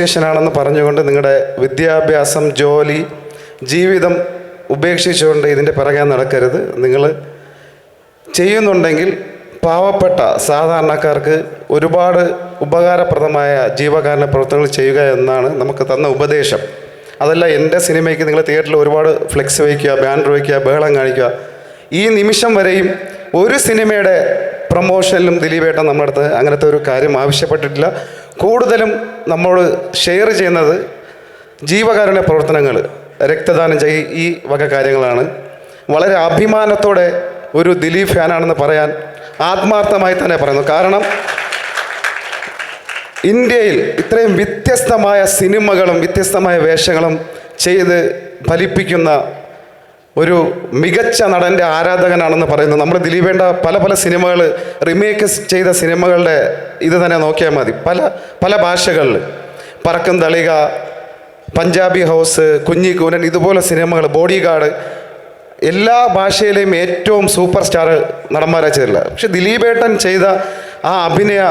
ാണെന്ന് പറഞ്ഞുകൊണ്ട് നിങ്ങളുടെ വിദ്യാഭ്യാസം ജോലി ജീവിതം ഉപേക്ഷിച്ചുകൊണ്ട് ഇതിന്റെ പിറകെ നടക്കരുത്. നിങ്ങൾ ചെയ്യുന്നുണ്ടെങ്കിൽ പാവപ്പെട്ട സാധാരണക്കാർക്ക് ഒരുപാട് ഉപകാരപ്രദമായ ജീവകാരുണ്യ പ്രവർത്തനങ്ങൾ ചെയ്യുക എന്നാണ് നമുക്ക് തന്ന ഉപദേശം. അതല്ല എന്റെ സിനിമയ്ക്ക് നിങ്ങൾ തിയേറ്ററിൽ ഒരുപാട് ഫ്ലെക്സ് വയ്ക്കുക ബാനർ വയ്ക്കുക ബഹളം കാണിക്കുക. ഈ നിമിഷം വരെയും ഒരു സിനിമയുടെ പ്രൊമോഷനിലും ദിലീപേട്ടൻ നമ്മുടെ അടുത്ത് അങ്ങനത്തെ ഒരു കാര്യം ആവശ്യപ്പെട്ടിട്ടില്ല. കൂടുതലും നമ്മൾ ഷെയർ ചെയ്യുന്നത് ജീവകാരുണ്യ പ്രവർത്തനങ്ങൾ രക്തദാനം ചെയ് ഈ വക കാര്യങ്ങളാണ്. വളരെ അഭിമാനത്തോടെ ഒരു ദിലീപ് ഫാനാണെന്ന് പറയാൻ ആത്മാർത്ഥമായി തന്നെ പറയുന്നു. കാരണം ഇന്ത്യയിൽ ഇത്രയും വ്യത്യസ്തമായ സിനിമകളും വ്യത്യസ്തമായ വേഷങ്ങളും ചെയ്ത് ഫലിപ്പിക്കുന്ന ഒരു മികച്ച നടന്റെ ആരാധകനാണെന്ന് പറയുന്നത് നമ്മൾ ദിലീപേണ്ട പല പല സിനിമകൾ റിമേക്ക് ചെയ്ത സിനിമകളുടെ ഇത് തന്നെ നോക്കിയാൽ മതി. പല പല ഭാഷകളിൽ. പറക്കും തളിക പഞ്ചാബി ഹൗസ് കുഞ്ഞിക്കൂനൻ ഇതുപോലെ സിനിമകൾ ബോഡി ഗാർഡ് എല്ലാ ഭാഷയിലെയും ഏറ്റവും സൂപ്പർ സ്റ്റാർ നടന്മാരെ ചെയ്തില്ല പക്ഷെ ദിലീപേട്ടൻ ചെയ്ത ആ അഭിനയ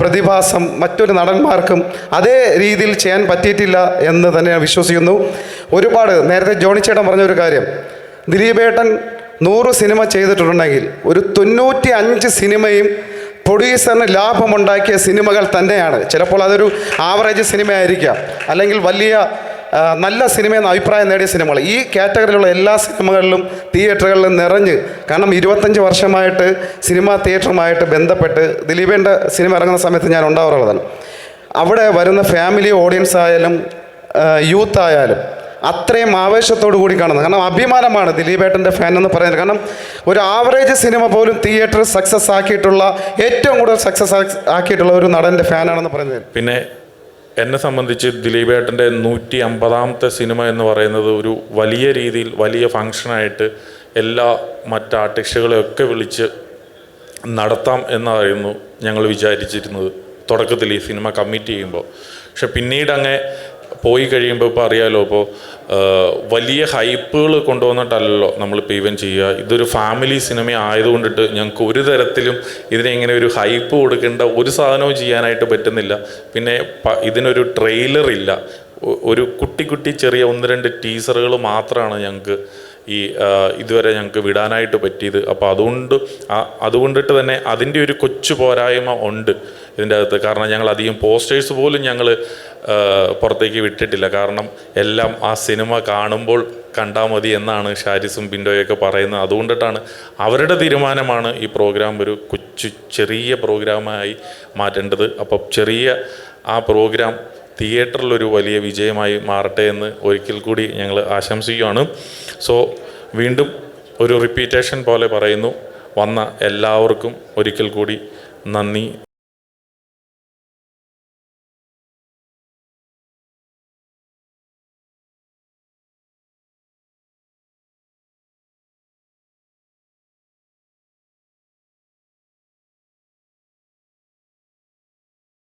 പ്രതിഭാസം മറ്റൊരു നടന്മാർക്കും അതേ രീതിയിൽ ചെയ്യാൻ പറ്റിയിട്ടില്ല എന്ന് തന്നെ വിശ്വസിക്കുന്നു. ഒരുപാട് നേരത്തെ ജോണിച്ചേട്ടൻ പറഞ്ഞ ഒരു കാര്യം. ദിലീപേട്ടൻ നൂറ് സിനിമ ചെയ്തിട്ടുണ്ടെങ്കിൽ ഒരു തൊണ്ണൂറ്റി അഞ്ച് സിനിമയും പ്രൊഡ്യൂസറിന് ലാഭമുണ്ടാക്കിയ സിനിമകൾ തന്നെയാണ്. ചിലപ്പോൾ അതൊരു ആവറേജ് സിനിമയായിരിക്കാം. അല്ലെങ്കിൽ വലിയ നല്ല സിനിമയെന്ന് അഭിപ്രായം നേടിയ സിനിമകൾ. ഈ കാറ്റഗറിയിലുള്ള എല്ലാ സിനിമകളിലും തിയേറ്ററുകളിലും നിറഞ്ഞ് കാരണം ഇരുപത്തഞ്ച് വർഷമായിട്ട് സിനിമാ തിയേറ്ററുമായിട്ട് ബന്ധപ്പെട്ട് ദിലീപേന്റെ സിനിമ ഇറങ്ങുന്ന സമയത്ത് ഞാൻ ഉണ്ടാവാറുള്ളതാണ്. അവിടെ വരുന്ന ഫാമിലി ഓഡിയൻസ് ആയാലും യൂത്ത് ആയാലും അത്രയും ആവേശത്തോടു കൂടി കാണുന്നത്. കാരണം അഭിമാനമാണ് ദിലീപേട്ടന്റെ ഫാൻ എന്ന് പറയുന്നത്. കാരണം ഒരു ആവറേജ് സിനിമ പോലും തിയേറ്റർ സക്സസ് ആക്കിയിട്ടുള്ള ഏറ്റവും കൂടുതൽ സക്സസ് ആക്കിയിട്ടുള്ള ഒരു നടന്റെ ഫാനാണെന്ന് പറയുന്നത്. പിന്നെ എന്നെ സംബന്ധിച്ച് ദിലീപേട്ടന്റെ നൂറ്റി അമ്പതാമത്തെ സിനിമ എന്ന് പറയുന്നത് ഒരു വലിയ രീതിയിൽ വലിയ ഫങ്ഷനായിട്ട് എല്ലാ മറ്റ് ആർട്ടിസ്റ്റുകളെയൊക്കെ വിളിച്ച് നടത്താം എന്നായിരുന്നു ഞങ്ങൾ വിചാരിച്ചിരുന്നത് തുടക്കത്തിൽ ഈ സിനിമ കമ്മിറ്റ് ചെയ്യുമ്പോൾ. പക്ഷെ പിന്നീട് അങ്ങ് പോയി കഴിയുമ്പോൾ ഇപ്പോൾ അറിയാലോ ഇപ്പോൾ വലിയ ഹൈപ്പുകൾ കൊണ്ടുവന്നിട്ടല്ലല്ലോ നമ്മളിപ്പോൾ ഈവൻ ചെയ്യുക. ഇതൊരു ഫാമിലി സിനിമ ആയതുകൊണ്ടിട്ട് ഞങ്ങൾക്ക് ഒരു തരത്തിലും ഇതിനെ ഇങ്ങനെ ഒരു ഹൈപ്പ് കൊടുക്കേണ്ട ഒരു സാധനവും ചെയ്യാനായിട്ട് പറ്റുന്നില്ല. പിന്നെ ഇതിനൊരു ട്രെയിലർ ഇല്ല. ഒരു കുട്ടി കുട്ടി ചെറിയ ഒന്ന് രണ്ട് ടീസറുകൾ മാത്രമാണ് ഞങ്ങൾക്ക് ഈ ഇതുവരെ ഞങ്ങൾക്ക് വിടാനായിട്ട് പറ്റിയത്. അപ്പോൾ അതുകൊണ്ട് അതുകൊണ്ടിട്ട് തന്നെ അതിന്റെ ഒരു കൊച്ചു പോരായ്മ ഉണ്ട്. ഇതിന്റെ അകത്ത്. കാരണം ഞങ്ങൾ അധികം പോസ്റ്റേഴ്സ് പോലും ഞങ്ങൾ പുറത്തേക്ക് വിട്ടിട്ടില്ല. കാരണം എല്ലാം ആ സിനിമ കാണുമ്പോൾ കണ്ടാൽ മതി എന്നാണ് ഷാരിസും ബിൻഡോയൊക്കെ പറയുന്നത്. അതുകൊണ്ടിട്ടാണ് അവരുടെ തീരുമാനമാണ് ഈ പ്രോഗ്രാം ഒരു കൊച്ചു ചെറിയ പ്രോഗ്രാമായി മാറ്റേണ്ടത്. അപ്പോൾ ചെറിയ ആ പ്രോഗ്രാം തിയേറ്ററിലൊരു വലിയ വിജയമായി മാറട്ടെ എന്ന് ഒരിക്കൽ കൂടി ഞങ്ങൾ ആശംസിക്കുകയാണ്. സോ വീണ്ടും ഒരു റിപ്പീറ്റേഷൻ പോലെ പറയുന്നു. വന്ന എല്ലാവർക്കും ഒരിക്കൽ കൂടി നന്ദി.